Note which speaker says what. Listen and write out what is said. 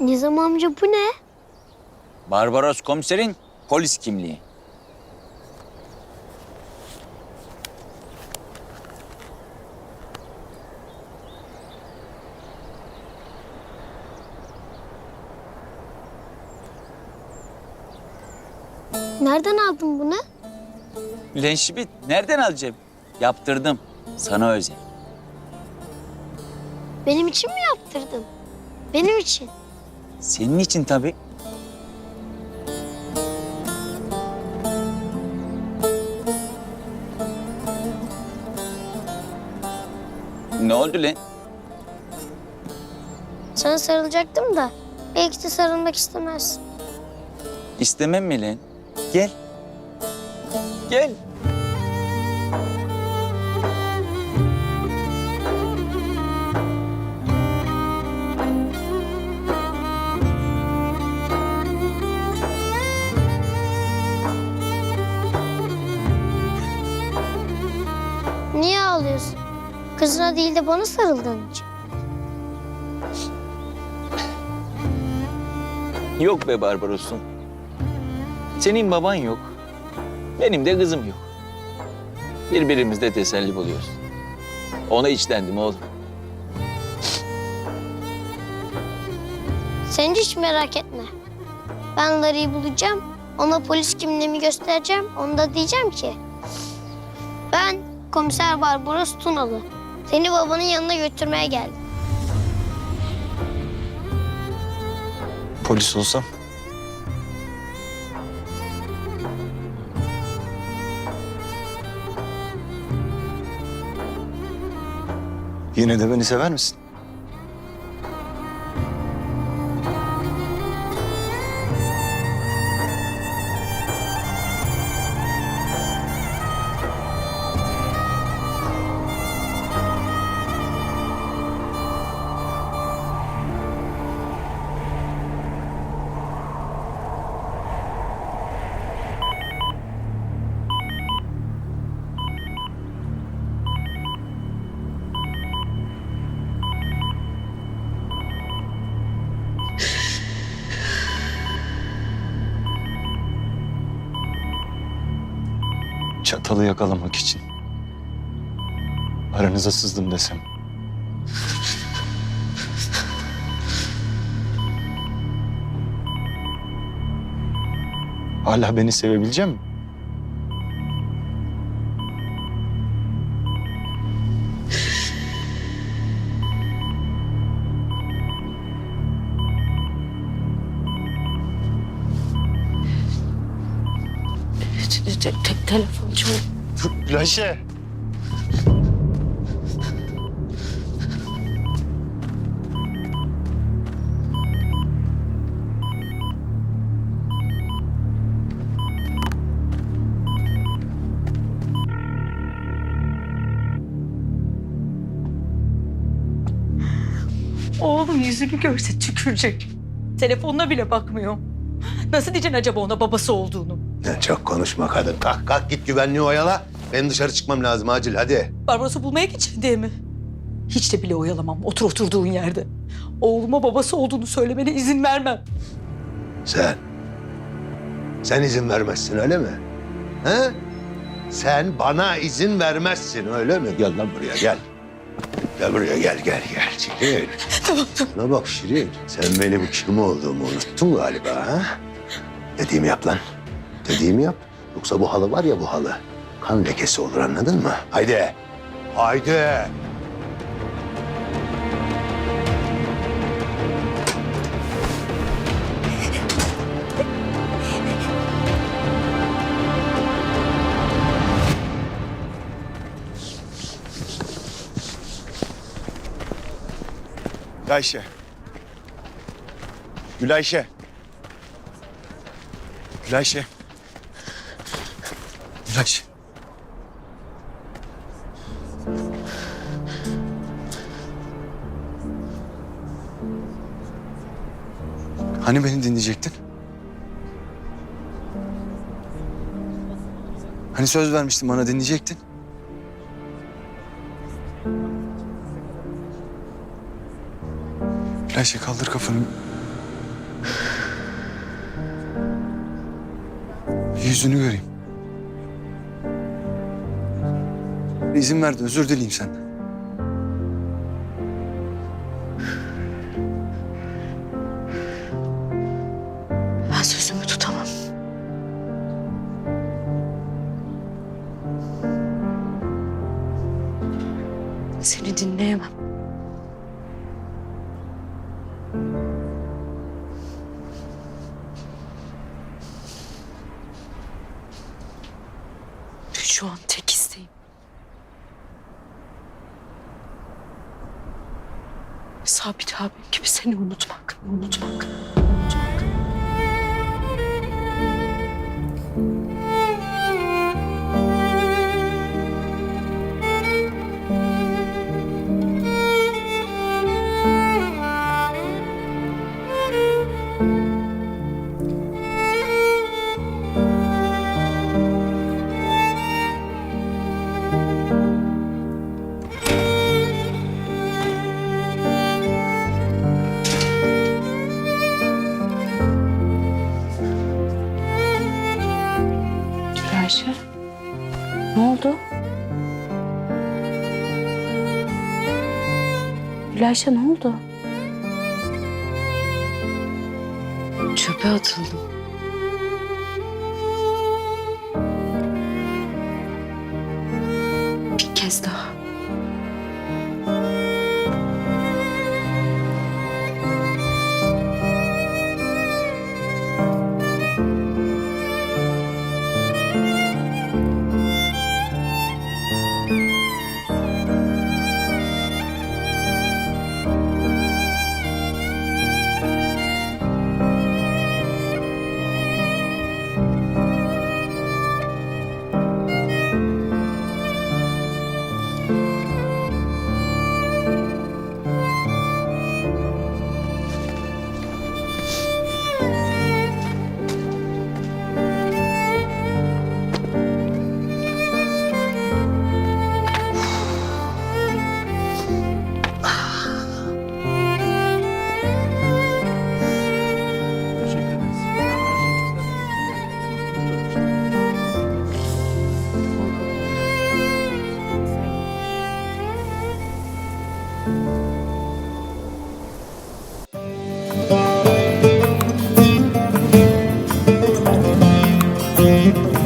Speaker 1: Nizam amca bu ne?
Speaker 2: Barbaros komiserin polis kimliği.
Speaker 1: Nereden aldın bunu?
Speaker 2: Lenşibit nereden alacağım? Yaptırdım. Sana özel.
Speaker 1: Benim için mi yaptırdın? Benim için.
Speaker 2: Senin için tabii. Ne oldu lan?
Speaker 1: Sana sarılacaktım da belki de sarılmak istemezsin.
Speaker 2: İstemem mi lan? Gel. Gel.
Speaker 1: Niye ağlıyorsun? Kızına değil de bana sarıldığın için.
Speaker 2: Yok be Barbaros'um. Senin baban yok. Benim de kızım yok. Birbirimizde teselli buluyoruz. Ona içlendim oğlum.
Speaker 1: Sen hiç merak etme. Ben Larry'i bulacağım. Ona polis kimliğimi göstereceğim. Onu da diyeceğim ki... Ben komiser Barbaros Tunalı. Seni babanın yanına götürmeye geldim.
Speaker 3: Polis olsam Yine de beni sever misin? Çatalı yakalamak için. Aranıza sızdım desem. Hala beni sevebilecek misin?
Speaker 4: Telefon çalıyor.
Speaker 3: Gülayşe.
Speaker 4: Oğlum yüzünü görse tükürecek. Telefonuna bile bakmıyor. Nasıl diyeceksin acaba ona babası olduğunu?
Speaker 5: Ya çok konuşma kadın. Kalk kalk git güvenliği oyala. Ben dışarı çıkmam lazım acil hadi.
Speaker 4: Barbaros'u bulmaya gideceksin diye mi? Hiç de bile oyalamam. Otur oturduğun yerde. Oğluma babası olduğunu söylemene izin vermem.
Speaker 5: Sen. Sen izin vermezsin öyle mi? He? Sen bana izin vermezsin öyle mi? Gel lan buraya gel. Gel buraya gel gel gel Şirin. Şuna bak Şirin. Sen benim kim olduğumu unuttun galiba ha? Dediğimi yap lan. Dediğimi yap. Yoksa bu halı var ya bu halı. Kan lekesi olur anladın mı? Haydi. Haydi.
Speaker 3: Gülayşe. Gülayşe. Gülayşe. Yaklaş. Hani beni dinleyecektin? Hani söz vermiştin bana dinleyecektin? Ayşe kaldır kafanı. Yüzünü göreyim. İzin ver de özür dileyim senden.
Speaker 6: Ben sözümü tutamam. Seni dinleyemem. Şu an tek Sabit abim gibi seni unutmak, unutmak. Ayşe, ne oldu? Gülayşe ne oldu? Çöpe atıldım. Thank you.